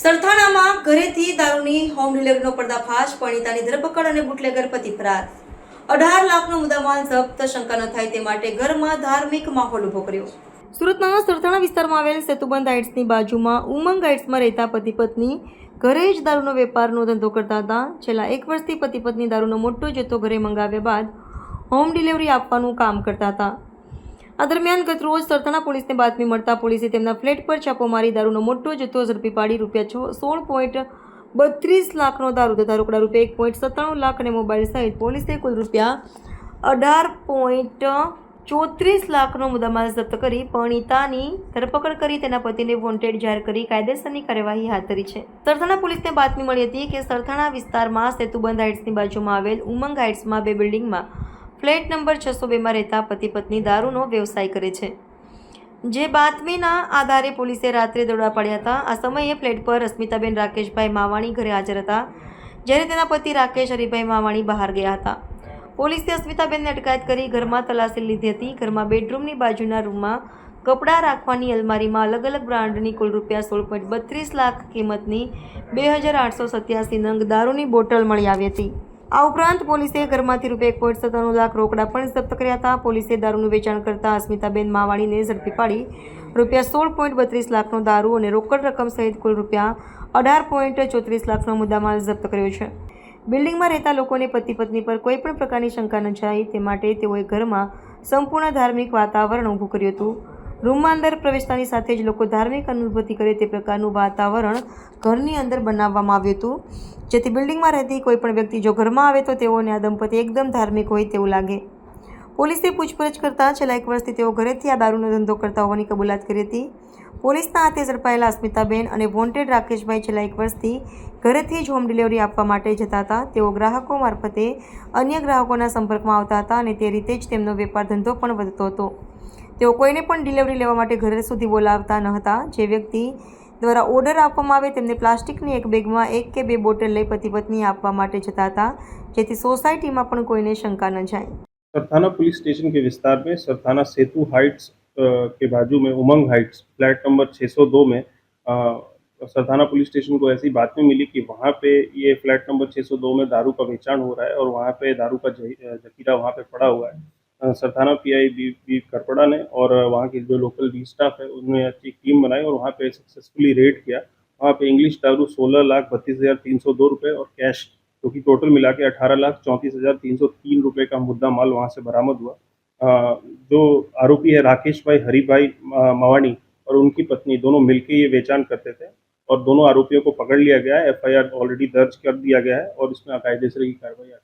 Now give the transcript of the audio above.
સરથાણામાં ઘરેથી દારૂની હોમ ડિલિવરીનો પર્દાફાશ પરિણીતાની ધરપકડ અને બુટલેગર પતિ ફરાર. અઢાર લાખનો મુદ્દામાલ જપ્ત, શંકા ન થાય તે માટે ઘરમાં ધાર્મિક માહોલ ઊભો કર્યો. સુરતના સરથાણા વિસ્તારમાં આવેલ સેતુબંધ હાઇટ્સની બાજુમાં ઉમંગ હાઇટ્સમાં રહેતા પતિ પત્ની ઘરે જ દારૂનો વેપારનો ધંધો કરતા હતા. છેલ્લા એક વર્ષથી પતિ પત્ની દારૂનો મોટો જથ્થો ઘરે મંગાવ્યા બાદ હોમ ડિલિવરી આપવાનું કામ કરતા હતા. આ દરમિયાન ગતરોજ સરથાણા પોલીસને બાતમી મળતા પોલીસે તેમના ફ્લેટ પર છાપો મારી દારૂનો મોટો જથ્થો ઝડપી પાડી રૂપિયા છો સોળ પોઈન્ટ બત્રીસ લાખનો દારૂ તથા રોકડા રૂપિયા એક પોઈન્ટ સત્તાણું લાખ અને મોબાઈલ સહિત પોલીસે કુલ રૂપિયા અઢાર પોઈન્ટ ચોત્રીસ લાખનો મુદ્દામાલ જપ્ત કરી પરિણીતાની ધરપકડ કરી તેના પતિને વોન્ટેડ જાહેર કરી કાયદેસરની કાર્યવાહી હાથ ધરી છે. સરથાણા પોલીસને બાતમી મળી હતી કે સરથાણા વિસ્તારમાં સેતુબંધ હાઇટ્સની બાજુમાં આવેલ ઉમંગ હાઇટ્સમાં બે બિલ્ડિંગમાં ફ્લેટ નંબર છસો બેમાં રહેતા પતિ પત્ની દારૂનો વ્યવસાય કરે છે. જે બાતમીના આધારે પોલીસે રાત્રે દોડા પાડ્યા હતા. આ સમયે ફ્લેટ પર અસ્મિતાબેન રાકેશભાઈ માવાણી ઘરે હાજર હતા, જ્યારે તેના પતિ રાકેશ હરિભાઈ માવાણી બહાર ગયા હતા. પોલીસે અસ્મિતાબેનને અટકાયત કરી ઘરમાં તલાશી લીધી હતી. ઘરમાં બેડરૂમની બાજુના રૂમમાં કપડાં રાખવાની અલમારીમાં અલગ અલગ બ્રાન્ડની કુલ રૂપિયા સોળ પોઈન્ટ બત્રીસ લાખ કિંમતની બે હજાર આઠસો સત્યાસી નંગ દારૂની બોટલ મળી આવી હતી. આ ઉપરાંત પોલીસે ઘરમાંથી રૂપિયા એક પોઈન્ટ સત્તાણું લાખ રોકડા પણ જપ્ત કર્યા હતા. પોલીસે દારૂનું વેચાણ કરતા અસ્મિતાબેન માવાણીને ઝડપી પાડી રૂપિયા સોળ પોઈન્ટ બત્રીસ લાખનો દારૂ અને રોકડ રકમ સહિત કુલ રૂપિયા અઢાર પોઈન્ટ ચોત્રીસ લાખનો મુદ્દામાલ જપ્ત કર્યો છે. બિલ્ડિંગમાં રહેતા લોકોને પતિ પત્ની પર કોઈ પણ પ્રકારની શંકા ન જાય, તે માટે તેઓએ ઘરમાં સંપૂર્ણ ધાર્મિક વાતાવરણ ઊભું કર્યું હતું. રૂમમાં અંદર પ્રવેશતાની સાથે જ લોકો ધાર્મિક અનુભૂતિ કરે તે પ્રકારનું વાતાવરણ ઘરની અંદર બનાવવામાં આવ્યું હતું. જેથી બિલ્ડિંગમાં રહેતી કોઈ પણ વ્યક્તિ જો ઘરમાં આવે તો તેઓને આ દંપતી એકદમ ધાર્મિક હોય તેવું લાગે. પોલીસે પૂછપરછ કરતા છેલ્લા એક વર્ષથી તેઓ ઘરેથી આ દારૂનો ધંધો કરતા હોવાની કબૂલાત કરી હતી. પોલીસના હાથે ઝડપાયેલા અસ્મિતાબેન અને વોન્ટેડ રાકેશભાઈ છેલ્લા એક વર્ષથી ઘરેથી જ હોમ ડિલિવરી આપવા માટે જતા હતા. તેઓ ગ્રાહકો મારફતે અન્ય ગ્રાહકોના સંપર્કમાં આવતા હતા અને તે રીતે જ તેમનો વેપાર ધંધો પણ વધતો હતો. તેઓ કોઈને પણ ડિલિવરી લેવા માટે ઘરે સુધી બોલાવતા ન હતા જે વ્યક્તિ દ્વારા ઓર્ડર આપવામાં આવે તેમને પ્લાસ્ટિકની એક બેગમાં એક કે બે બોટલ લઈ પતિ પત્ની આપવા માટે જતા હતા જેથી સોસાયટીમાં પણ કોઈને શંકા ન જાય सरथाना पुलिस स्टेशन के विस्तार में सरथाना सेतु हाइट्स अ, के बाजू में उमंग हाइट्स फ्लैट नंबर 602 में अ, सरथाना पुलिस स्टेशन को ऐसी बात में मिली कि वहाँ पे ये फ्लैट नंबर 602 में दारू का वेचान हो रहा है और वहाँ पे दारू का जही- अ, जखीरा वहाँ पे पड़ा हुआ है अ, Sarthana PI B B Karpada ने और वहाँ के जो लोकल डी स्टाफ है, उन्होंने अच्छी टीम बनाई और वहाँ पे सक्सेसफुली रेड किया। वहाँ पे इंग्लिश दारू सोलह लाख बत्तीस हज़ार तीन सौ दो रुपये और कैश, जो कि टोटल मिला के अठारह लाख चौंतीस हज़ार तीन सौ तीन रुपये का मुद्दा माल वहाँ से बरामद हुआ। जो आरोपी है राकेश भाई, हरी भाई मवानी और उनकी पत्नी, दोनों मिलकर ये बेचान करते थे और दोनों आरोपियों को पकड़ लिया गया है। एफआईआर ऑलरेडी दर्ज कर दिया गया है और इसमें कायदेसर की कार्रवाई